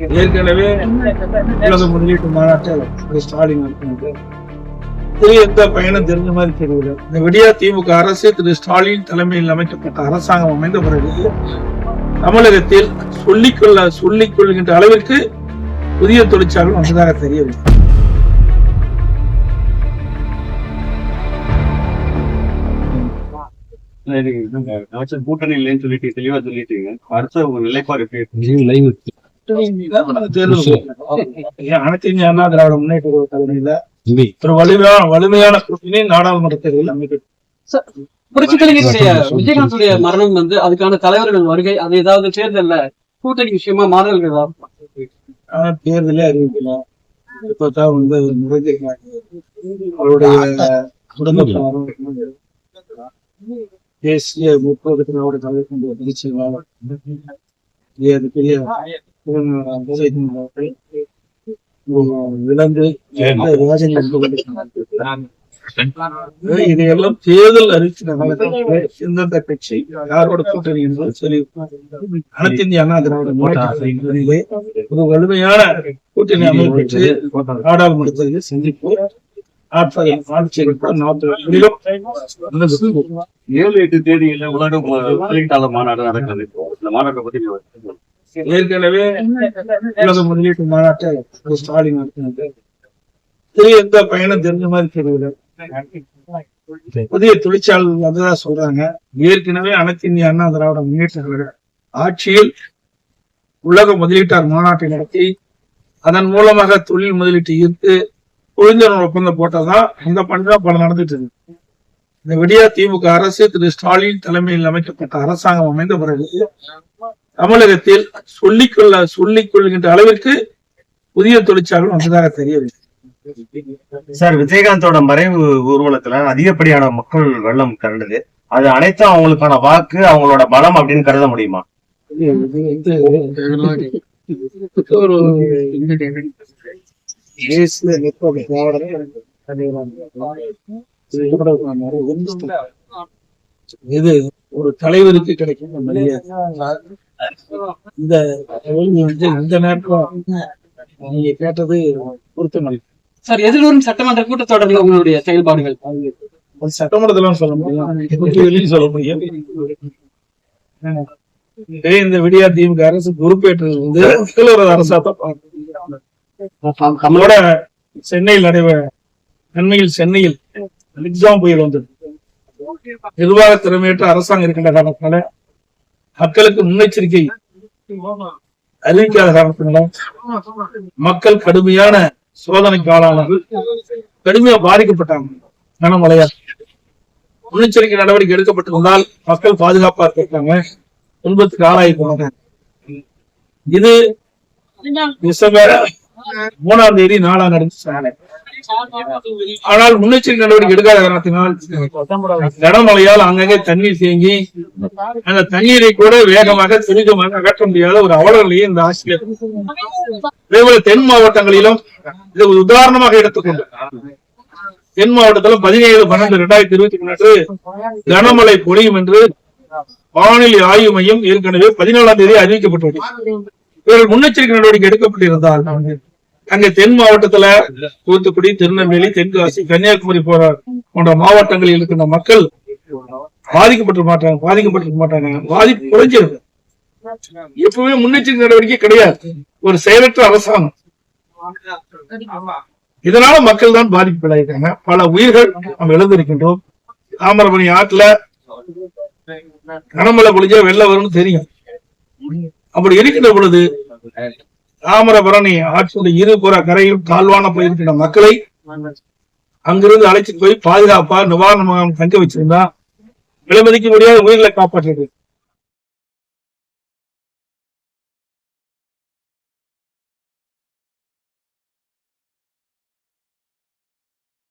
ஏற்கனவே உலக முதலீட்டு மாநாட்டை திரு ஸ்டாலின் இது எந்த பயணம் தெரிஞ்ச மாதிரி தெரியல. இந்த விடியா திமுக அரசு திரு ஸ்டாலின் தலைமையில் அமைக்கப்பட்ட அரசாங்கம் அமைந்த பிறகு தமிழகத்தில் சொல்லிக்கொள்ள சொல்லிக் கொள்கின்ற அளவிற்கு புதிய தொழிற்சாலை வந்ததாக தெரியவில்லை. கூட்டணி இல்லைன்னு சொல்லிட்டு தெளிவா சொல்லிட்டீங்க. அடுத்த உங்க நிலைப்பாடு எப்படி இருக்கு? ஏன் அனைத்து இந்திய அண்ணா திராவிட முன்னேற்ற தலைமையில ஒரு வலிமையான வலிமையான கூட்டணி நாடாளுமன்ற தேர்தலில் அமைக்கப்பட்டது விஜயகாந்துடைய மரணம் வந்து அதுக்கான தலைவர்கள் வருகை அது ஏதாவது தேர்தல்ல கூட்டணி விஷயமா மாறல்கள் ஏதாவது? ஆனா தேர்தலே அறிவிக்கல. இப்பதான் வந்து அவருடைய குடும்பத்தாரும் தேசிய முற்போக்கு திராவிட பொதுச் செயலாளர் இது பெரிய விலங்கு இதையெல்லாம் தேர்தல் அறிவிச்சிருக்காங்க எந்தெந்த கட்சி யாரோட கூட்டணி என்பது சொல்லி அனைத்து இந்திய அண்ணா திராவிட முன்னேற்ற கழகத்திலே ஒரு வலிமையான கூட்டணி அமைப்பு நாடாளுமன்றத்தில் சந்திப்பு ஆட்சியில் ஆட்சியில் நாற்பது ஏழு எட்டு தேதியில உலக மாநாடு நடக்குது இப்போ. இந்த மாநாட்டை பத்தி நீங்க. ஏற்கனவே உலக முதலீட்டு மாநாட்டை ஸ்டாலின் நடத்தினது இது எந்த பயணம் தெரிஞ்ச மாதிரி தெரியல. புதிய தொழிற்சாலை வந்ததா சொல்றாங்க. ஏற்கனவே அனைத்து இந்திய அண்ணா திராவிட முன்னேற்ற கழக ஆட்சியில் உலக முதலீட்டாளர் மாநாட்டை நடத்தி அதன் மூலமாக தொழில் முதலீட்டு ஈர்த்து புரிந்துணர்வு ஒப்பந்தம் போட்டதான் அந்த பணி தான் பல நடந்துட்டு இருக்கு. இந்த விடியா திமுக அரசு திரு ஸ்டாலின் தலைமையில் அமைக்கப்பட்ட அரசாங்கம் அமைந்த பிறகு தமிழகத்தில் சொல்லிக்கொள்ள சொல்லிக் கொள்கின்ற அளவிற்கு புதிய தொழிற்சாலை வந்ததாக தெரியவில்லை சார் விஜயகாந்தோட மறைவு ஊர்வலத்துல அதிகப்படியான மக்கள் வெள்ளம் கரண்டது அது அனைத்தும் அவங்களுக்கான வாக்கு அவங்களோட பலம் அப்படின்னு கருத முடியுமா ஒரு இது ஒரு தலைவருக்கு கிடைக்கும். மரியாதை இந்த வந்து இந்த நேரத்துல நீங்க கேட்டது பொருத்தமல்ல. சார் எதிர்வரும் சட்டமன்ற கூட்டத்தொடரில் உங்களுடைய செயல்பாடுகள்? அது சட்டமன்றத்துல சொல்ல முடியும். சொல்ல முடியும். இந்த விடியா திமுக அரசு பொறுப்பேற்றது வந்து முதல்வர் அரசா தான். நம்மளோட சென்னையில் நடைபெற அண்மையில் சென்னையில் எக்ஸாம் புயல் வந்தது நிர்வாக திறமையற்ற அரசாங்கம் இருக்கின்ற காரணத்தினால மக்களுக்கு முன்னெச்சரிக்கை அறிவிக்காத காரணத்தினால மக்கள் கடுமையான சோதனைக்கு ஆளானார்கள் கடுமையா பாதிக்கப்பட்டாங்க. கனமழையால் முன்னெச்சரிக்கை நடவடிக்கை எடுக்கப்பட்டிருந்தால் மக்கள் பாதுகாப்பா இருக்காங்க துன்பத்துக்கு ஆளாகி போனாங்க. இது டிசம்பர் மூணாம் தேதி நாலாம் நடந்துச்சு ஆனால் முன்னெச்சரிக்கை நடவடிக்கை எடுக்காத காரணத்தினால் கனமழையால் அங்கங்கே தண்ணீர் தேங்கி அந்த தண்ணீரை கூட வேகமாக துரிதமாக அகற்ற முடியாத ஒரு அவலநிலையை இந்த ஆசிரியர் அதேபோல தென் மாவட்டங்களிலும் இது ஒரு உதாரணமாக எடுத்துக்கொண்டு. தென் மாவட்டத்துல பதினேழு பன்னெண்டு ரெண்டாயிரத்தி இருபத்தி மூன்று கனமழை பொழியும் என்று வானிலை ஆய்வு மையம் ஏற்கனவே பதினேழாம் தேதி அறிவிக்கப்பட்டுள்ளது. இவர்கள் முன்னெச்சரிக்கை நடவடிக்கை எடுக்கப்பட்டிருந்தால் அங்க தென் மாவட்டத்துல தூத்துக்குடி திருநெல்வேலி தென்காசி கன்னியாகுமரி போற போன்ற மாவட்டங்களில் இருக்கின்ற மக்கள் பாதிக்கப்பட்டு மாட்டாங்க பாதிக்கப்பட்டு மாட்டாங்க. பாதிப்பு குறைஞ்சிருக்கு. எப்பவுமே முன்னெச்சரிக்கை நடவடிக்கை கிடையாது. ஒரு செயலற்ற அரசாங்கம். இதனால மக்கள் தான் பாதிப்புகளாயிருக்காங்க பல உயிர்கள் நம்ம இழந்திருக்கின்றோம். தாமிரபரணி ஆற்றுல கனமழை பொழிஞ்சா வெள்ளம் வரும்னு தெரியும். அப்படி இருக்கின்ற பொழுது தாமிரபரணி ஆற்றினுடைய இருபுற கரையில் தாழ்வான போயிருக்கின்ற மக்களை அங்கிருந்து அழைச்சிட்டு போய் பாதுகாப்பா நிவாரண முகாம் தங்க வச்சிருந்தா விலைமதிக்க முடியாத உயிர்களை காப்பாற்றிருக்கு